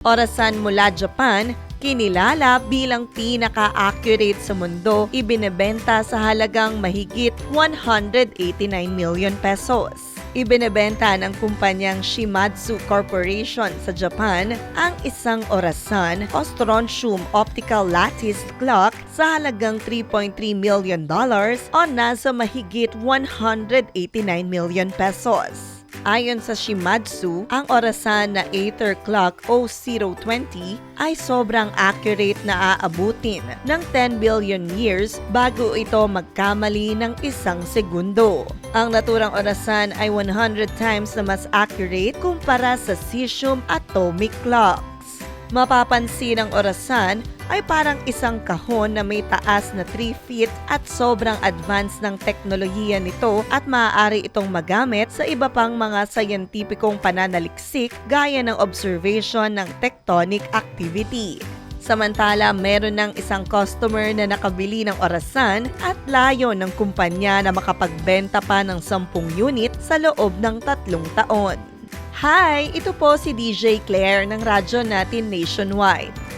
Orasan mula Japan, kinilala bilang pinaka-accurate sa mundo, ibinebenta sa halagang mahigit 189 million pesos. Ibinebenta ng kumpanyang Shimadzu Corporation sa Japan ang isang orasan o strontium optical lattice clock sa halagang 3.3 million dollars o nasa mahigit 189 million pesos. Ayon sa Shimadzu, ang orasan na Aether Clock 0020 ay sobrang accurate na aabutin ng 10 billion years bago ito magkamali ng isang segundo. Ang naturang orasan ay 100 times na mas accurate kumpara sa cesium atomic clocks. Mapapansin ang orasan ay parang isang kahon na may taas na 3 feet at sobrang advanced ng teknolohiya nito at maaari itong magamit sa iba pang mga sayantipikong pananaliksik gaya ng observation ng tectonic activity. Samantala, meron ng isang customer na nakabili ng orasan at layo ng kumpanya na makapagbenta pa ng 10 unit sa loob ng tatlong taon. Hi! Ito po si DJ Claire ng radyo natin nationwide.